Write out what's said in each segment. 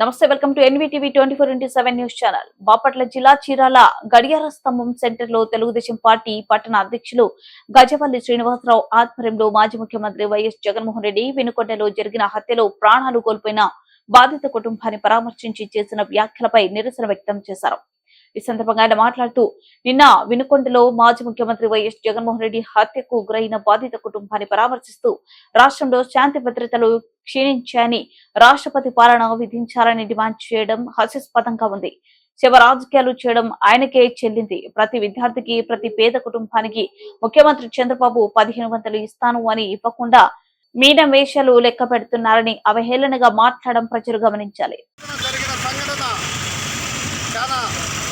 నమస్తే welcome to NVTV twenty four into seven news channel. Bapatla జిల్లా చీరాల గడియార స్తంభం సెంటర్లో తెలుగుదేశం పార్టీ పట్టణ అధ్యక్షులు గజవల్లి శ్రీనివాసరావు ఆధ్వర్యంలో మాజీ ముఖ్యమంత్రి వైఎస్ జగన్మోహన్ రెడ్డి వెనుకొండలో జరిగిన హత్యలో ప్రాణాలు కోల్పోయిన బాధిత కుటుంబాన్ని పరామర్శించి చేసిన వ్యాఖ్యలపై నిరసన వ్యక్తం చేశారు. ఈ సందర్భంగా ఆయన మాట్లాడుతూ నిన్న వినుకొండలో మాజీ ముఖ్యమంత్రి వైఎస్ జగన్మోహన్ రెడ్డి హత్యకు గురైన బాధిత కుటుంబాన్ని పరామర్శిస్తూ రాష్ట్రంలో శాంతి భద్రతలు క్షీణించాయని రాష్ట్రపతి పాలన విధించాలని డిమాండ్ చేయడం హాస్యాస్పదంగా ఉంది. శివ రాజకీయాలు చేయడం ఆయనకే చెల్లింది. ప్రతి విద్యార్థికి ప్రతి పేద కుటుంబానికి ముఖ్యమంత్రి చంద్రబాబు పదిహేను వందలు ఇస్తాను అని ఇవ్వకుండా మీన వేషాలు లెక్క పెడుతున్నారని అవహేళనగా మాట్లాడడం ప్రజలు గమనించాలి జరిగిన సంఘటన చాలా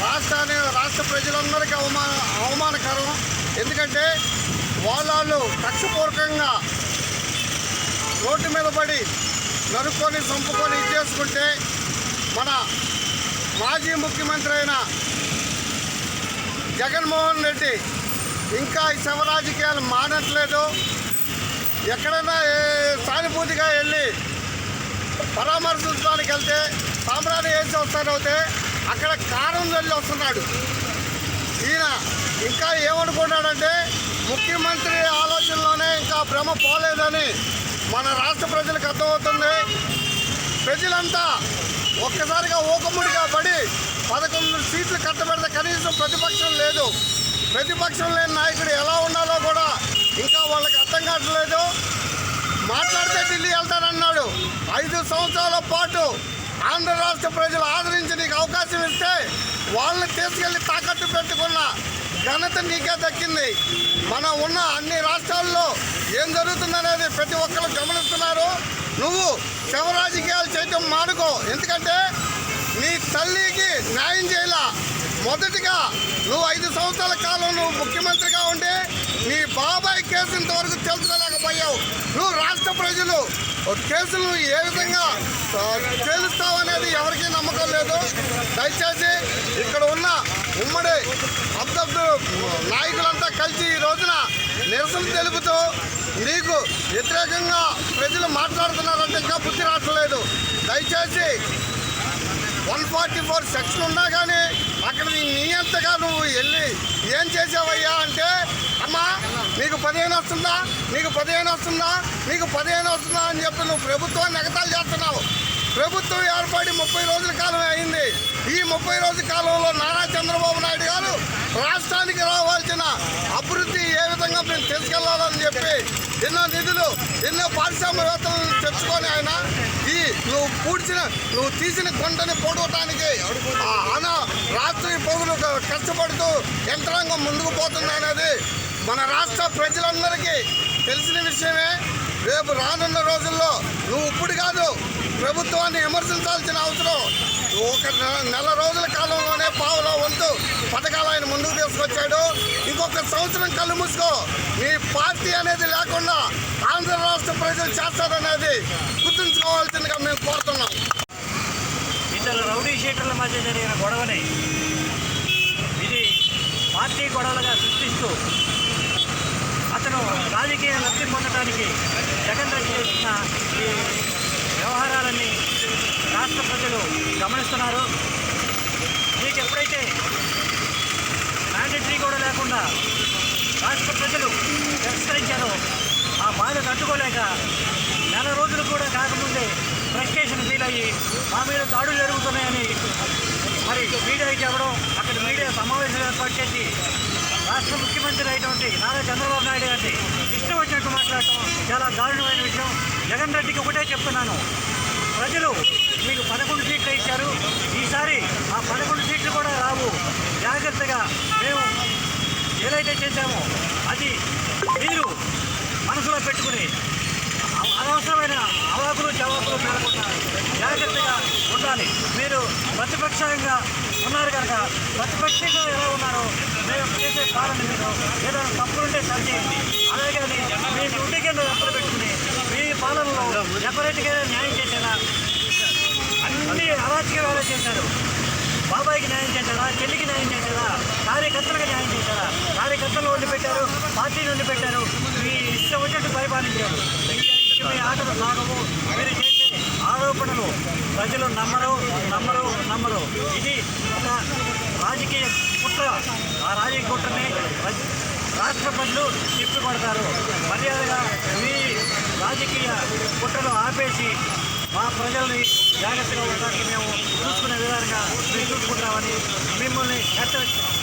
రాష్ట్రాన్ని రాష్ట్ర ప్రజలందరికీ అవమాన అవమానకరం. ఎందుకంటే వాళ్ళు కక్షపూర్వకంగా రోడ్డు మీద పడి నరుక్కొని చంపుకొని ఇచ్చేసుకుంటే మన మాజీ ముఖ్యమంత్రి అయిన జగన్మోహన్ రెడ్డి ఇంకా ఈ శవ రాజకీయాలు మానట్లేదు. ఎక్కడైనా సానుభూతిగా వెళ్ళి పరామర్శించడానికి వెళ్తే సామ్రాన్ని వేసి వస్తానవుతే అక్కడ కారం చల్లి వస్తున్నాడు. ఇంకా ఏమనుకున్నాడంటే ముఖ్యమంత్రి ఆలోచనలోనే ఇంకా భ్రమ పోలేదని మన రాష్ట్ర ప్రజలకు అర్థమవుతుంది. ప్రజలంతా ఒక్కసారిగా ఊకముడిగా పడి పదకొండు సీట్లు కట్టబెడితే కనీసం ప్రతిపక్షం లేదు. ప్రతిపక్షం లేని నాయకుడు ఎలా ఉండాలో కూడా ఇంకా వాళ్ళకి అర్థం కావట్లేదు. మాట్లాడితే ఢిల్లీ వెళ్తానన్నాడు. ఐదు సంవత్సరాల పాటు ఆంధ్ర రాష్ట్ర ప్రజలు ఆదరించి నీకు అవకాశం ఇస్తే వాళ్ళని తీసుకెళ్ళి తాకట్టు పెట్టుకున్న ఘనత నీకే దక్కింది. మనం ఉన్న అన్ని రాష్ట్రాల్లో ఏం జరుగుతుందనేది ప్రతి ఒక్కరు గమనిస్తున్నారు. నువ్వు శవ రాజకీయాలు చేయటం మానుకో. ఎందుకంటే నీ తల్లికి న్యాయం చేయాల. మొదటిగా నువ్వు ఐదు సంవత్సరాల కాలం నువ్వు ముఖ్యమంత్రిగా ఉండి నీ బాబాయ్ కేసు ఇంతవరకు తెలుసుకోలేకపోయావు. నువ్వు రాష్ట్ర ప్రజలు. కేసులు ఏ విధంగా ఆ, తేలుస్తావనేది ఎవరికీ నమ్మకం లేదు. దయచేసి ఇక్కడ ఉన్న ఉమ్మడి అబ్దబ్దు నాయకులంతా కలిసి ఈ రోజున నిరసన తెలుపుతూ నీకు వ్యతిరేకంగా ప్రజలు మాట్లాడుతున్నారంటే ఇంకా బుద్ధి రావట్లేదు. దయచేసి వన్ ఫార్టీ ఫోర్ సెక్షన్ ఉన్నా కానీ జాగ్రత్తగా నువ్వు వెళ్ళి ఏం చేసావయ్యా అంటే అమ్మా నీకు పదిహేను వస్తుందా? నీకు పదిహేను వస్తుందా? నీకు పదిహేను వస్తుందా అని చెప్పి నువ్వు ప్రభుత్వాన్ని ఎగతాలు చేస్తున్నావు. ప్రభుత్వం ఏర్పడి ముప్పై రోజుల కాలం అయింది. ఈ ముప్పై రోజుల కాలంలో నారా చంద్రబాబు నాయుడు గారు రాష్ట్రానికి రావాల్సిన అభివృద్ధి ఏ విధంగా మేము తీసుకెళ్ళాలని చెప్పి ఎన్నో నిధులు ఎన్నో పారిశ్రామికవేత్తలను తెచ్చుకొని ఆయన ఈ నువ్వు పూడ్చిన నువ్వు తీసిన గుంటని పొడవటానికి ఆ అన రాత్రి పౌరులు కష్టపడుతూ యంత్రాంగం ముందుకు పోతుంది అనేది మన రాష్ట్ర ప్రజలందరికీ తెలిసిన విషయమే. రేపు రానున్న రోజుల్లో నువ్వు ఇప్పుడు కాదు ప్రభుత్వాన్ని విమర్శించాల్సిన అవసరం. ఒక నెల- రోజుల కాలంలోనే పావులో వంతు పథకాలు ఆయన ముందుకు తీసుకొచ్చాడు. ఇంకొక సంవత్సరం కళ్ళు మూసుకో. మీ పార్టీ అనేది లేకుండా ఆంధ్ర రాష్ట్ర ప్రజలు చేస్తారనేది గుర్తుంచుకోవాల్సిందిగా మేము కోరుతున్నాం. ఇద్దరు రౌడీ షీటర్ల మధ్య జరిగిన గొడవని ఇది పార్టీ గొడవలుగా సృష్టిస్తూ అతను రాజకీయ లబ్ధి పొందడానికి జగన్ రెడ్డి చేసిన ఈ వ్యవహారాలన్నీ రాష్ట్ర ప్రజలు గమనిస్తున్నారు. మీకు ఎప్పుడైతే మ్యాండేటరీ కూడా లేకుండా రాష్ట్ర ప్రజలు తిరస్కరించారో ఆ బాధ తట్టుకోలేక నెల రోజులు కూడా కాకముందే ఫ్రస్ట్రేషన్ ఫీల్ అయ్యి మా మీద దాడులు జరుగుతున్నాయని మరి మీడియాకి చెప్పడం అక్కడ మీడియా సమావేశం ఏర్పాటు చేసి రాష్ట్ర ముఖ్యమంత్రి అయినటువంటి నారా చంద్రబాబు నాయుడు గారిని ఇష్టం వచ్చినట్టు మాట్లాడటం చాలా దారుణమైన విషయం. జగన్ రెడ్డికి ఒకటే చెప్తున్నాను. ప్రజలు మీకు పదకొండు సీట్లు ఇచ్చారు. ఈసారి ఆ పదకొండు సీట్లు కూడా రావు. జాగ్రత్తగా మేము ఏదైతే చేశామో అది మీరు మనసులో పెట్టుకుని అనవసరమైన అవాకులు చవాకులు మేలకుండా జాగ్రత్తగా ఉండాలి మీరు ప్రతిపక్షంగా ఉన్నారు కనుక ప్రతిపక్షంగా ఎలా ఉన్నారో? మేము చేసే పాలన మీరు ఏదైనా తప్పులుంటే సరిచేయండి అలాగే మీ ఉండి కింద ఎప్పుడు పెట్టుకుని మీ పాలనలో ఎవరైనా న్యాయం చేసేలా అన్ని అరాచకాలు చేశారు బాబాయికి న్యాయం చేశారా చెల్లికి న్యాయం చేశారా కార్యకర్తలకు న్యాయం చేశారా? కార్యకర్తలు వండి పెట్టారు పార్టీని వండి పెట్టారు మీ ఇష్టం వచ్చినట్టు పరిపాలించారు. మీ ఆటలు సాగము మీరు ఆరోపణలు ప్రజలు నమ్మరు నమ్మరు నమ్మరు. ఇది ఒక రాజకీయ కుట్ర. ఆ రాజకీయ కుట్రని రాష్ట్ర ప్రజలు తిప్పికొడతారు. మర్యాదగా మీ రాజకీయ కుట్రను ఆపేసి మా ప్రజల్ని జాగ్రత్తగా ఉండడానికి మేము చూసుకునే విధంగా మేము చూసుకుంటామని మిమ్మల్ని హెచ్చరిస్తున్నాం.